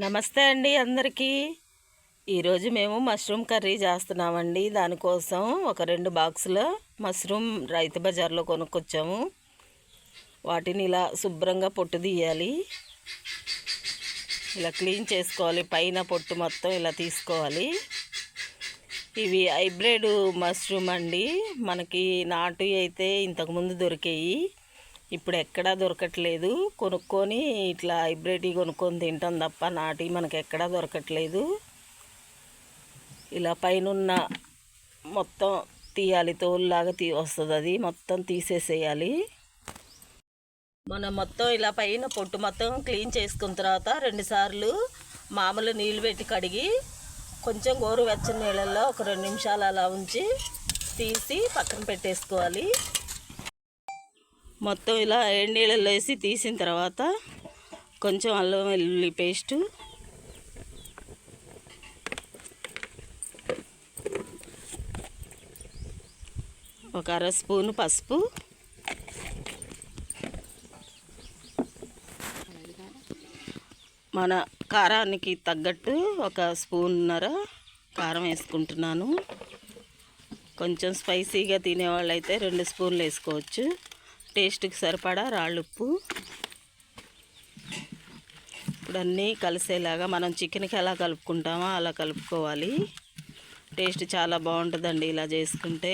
నమస్తే అండి అందరికీ. ఈరోజు మేము మష్రూమ్ కర్రీ చేస్తున్నామండి. దానికోసం ఒక రెండు బాక్సుల మష్రూమ్ రైతు బజార్లో కొనుక్కొచ్చాము. వాటిని ఇలా శుభ్రంగా పొట్టు తీయాలి. ఇలా క్లీన్ చేసుకోవాలి. పైన పొట్టు మొత్తం ఇలా తీసుకోవాలి. ఇవి హైబ్రిడ్ మష్రూమ్ అండి. మనకి నాటు అయితే ఇంతకుముందు దొరికాయి. ఇప్పుడు ఎక్కడా దొరకట్లేదు. కొనుక్కొని ఇట్లా హైబ్రిడ్ కొనుక్కొని తింటాం తప్ప నాటి మనకి ఎక్కడా దొరకట్లేదు. ఇలా పైన మొత్తం తీయాలి తోలులాగా తీ వస్తుంది అది. మొత్తం తీసేసేయాలి. మనం మొత్తం ఇలా పైన పొట్టు మొత్తం క్లీన్ చేసుకున్న తర్వాత రెండుసార్లు మామూలు నీళ్ళు పెట్టి కడిగి కొంచెం గోరువెచ్చని నీళ్ళల్లో ఒక రెండు నిమిషాలు అలా ఉంచి తీసి పక్కన పెట్టేసుకోవాలి. మొత్తం ఇలా ఏడు నీళ్ళల్లో వేసి తీసిన తర్వాత కొంచెం అల్లం వెల్లుల్లి పేస్టు. ఒక అర స్పూను పసుపు. మన కారానికి తగ్గట్టు ఒక స్పూన్నర కారం వేసుకుంటున్నాను. కొంచెం స్పైసీగా తినేవాళ్ళు అయితే రెండు స్పూన్లు వేసుకోవచ్చు. టేస్ట్కి సరిపడా రాళ్ళుప్పు. ఇప్పుడు అన్నీ కలిసేలాగా మనం చికెన్కి ఎలా కలుపుకుంటామో అలా కలుపుకోవాలి. టేస్ట్ చాలా బాగుంటుందండి ఇలా చేసుకుంటే.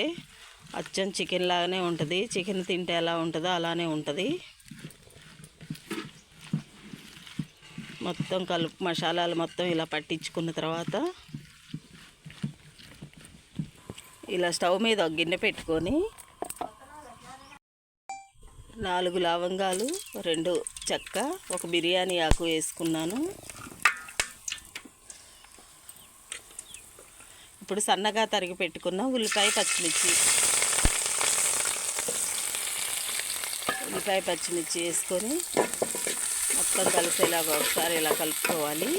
అచ్చం చికెన్ లాగానే ఉంటుంది. చికెన్ తింటే ఎలా ఉంటుందో అలానే ఉంటుంది. మొత్తం కలుపు మసాలాలు మొత్తం ఇలా పట్టించుకున్న తర్వాత ఇలా స్టవ్ మీద గిన్నె పెట్టుకొని నాలుగు లవంగాలు రెండు చెక్క ఒక బిర్యానీ ఆకు వేసుకున్నాను. ఇప్పుడు సన్నగా తరిగి పెట్టుకున్న ఉల్లిపాయ పచ్చిమిర్చి. ఉల్లిపాయ పచ్చిమిర్చి వేసుకొని మొత్తం కలిసేలాగా ఒకసారి ఇలా కలుపుకోవాలి.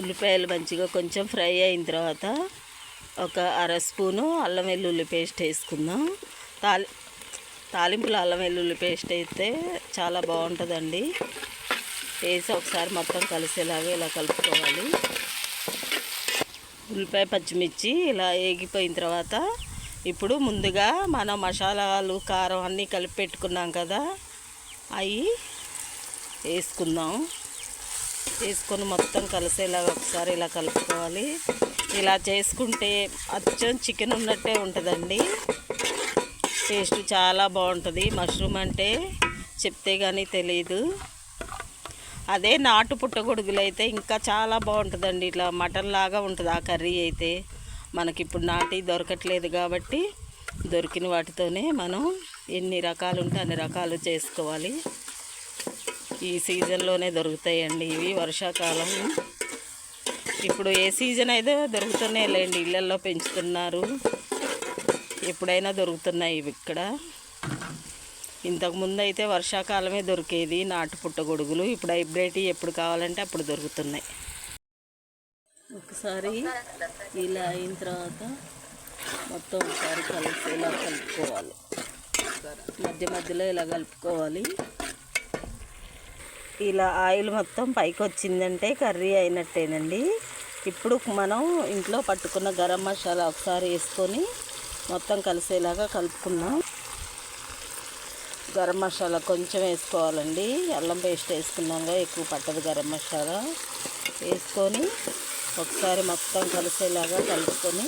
ఉల్లిపాయలు మంచిగా కొంచెం ఫ్రై అయిన తర్వాత ఒక అర స్పూను అల్లం వెల్లుల్లి పేస్ట్ వేసుకుందాం. తాలి తాలింపులు అల్లం వెల్లుల్లి పేస్ట్ అయితే చాలా బాగుంటుందండి. వేసి ఒకసారి మొత్తం కలిసేలాగా ఇలా కలుపుకోవాలి. ఉల్లిపాయ పచ్చిమిర్చి ఇలా ఏగిపోయిన తర్వాత ఇప్పుడు ముందుగా మనం మసాలాలు కారం అన్నీ కలిపి పెట్టుకున్నాం కదా అవి వేసుకుందాం. వేసుకొని మొత్తం కలిసేలాగా ఒకసారి ఇలా కలుపుకోవాలి. ఇలా చేసుకుంటే అచ్చం చికెన్ ఉన్నట్టే ఉంటుందండి. టేస్ట్ చాలా బాగుంటుంది. మష్రూమ్ అంటే చెప్తే కానీ తెలియదు అదే నాటు పుట్టగొడుగులు అయితే ఇంకా చాలా బాగుంటుందండి. ఇట్లా మటన్ లాగా ఉంటుంది ఆ కర్రీ అయితే. మనకి ఇప్పుడు నాటి దొరకట్లేదు కాబట్టి దొరికిన వాటితోనే మనం ఎన్ని రకాలు ఉంటే అన్ని రకాలు చేసుకోవాలి. ఈ సీజన్లోనే దొరుకుతాయండి ఇవి వర్షాకాలం. ఇప్పుడు ఏ సీజన్ అయితే దొరుకుతున్నాయి లేండి. ఇళ్ళల్లో పెంచుతున్నారు. ఎప్పుడైనా దొరుకుతున్నాయి ఇవి ఇక్కడ. ఇంతకుముందు అయితే వర్షాకాలమే దొరికేది నాటు పుట్టగొడుగులు ఇప్పుడు హైబ్రిడ్ ఎప్పుడు కావాలంటే అప్పుడు దొరుకుతున్నాయి. ఒకసారి ఇలా అయిన తర్వాత మొత్తం ఒకసారి కలిసి ఇలా కలుపుకోవాలి. మధ్య మధ్యలో ఇలా కలుపుకోవాలి. ఇలా ఆయిల్ మొత్తం పైకి వచ్చిందంటే కర్రీ అయినట్టేనండి. ఇప్పుడు మనం ఇంట్లో పట్టుకున్న గరం మసాలా ఒకసారి వేసుకొని మొత్తం కలిసేలాగా కలుపుకున్నాం. గరం మసాలా కొంచెం వేసుకోవాలండి. అల్లం పేస్ట్ వేసుకున్నాగా ఎక్కువ పట్టదు గరం మసాలా. వేసుకొని ఒకసారి మొత్తం కలిసేలాగా కలుపుకొని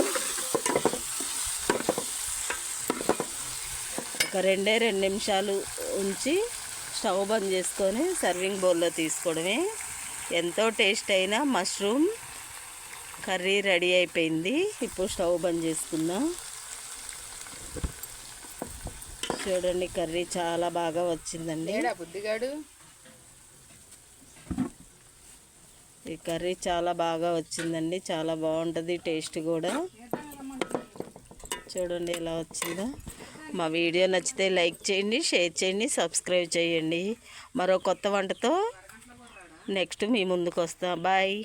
ఒక రెండే రెండు నిమిషాలు ఉంచి స్టవ్ బంద్ చేసుకొని సర్వింగ్ బౌల్లో తీసుకోవడమే. ఎంతో టేస్ట్ అయిన మష్రూమ్ కర్రీ రెడీ అయిపోయింది. ఇప్పుడు స్టవ్ బంద్ చేసుకుందాం. చూడండి కర్రీ చాలా బాగా వచ్చిందండి. బుద్ధిగాడు? ఈ కర్రీ చాలా బాగా వచ్చిందండి. చాలా బాగుంటుంది టేస్ట్ కూడా. చూడండి ఎలా వచ్చిందో. మా వీడియో నచ్చితే లైక్ చేయండి షేర్ చేయండి సబ్స్క్రైబ్ చేయండి. మరో కొత్త వంటతో నెక్స్ట్ మీ ముందుకు వస్తా బాయ్.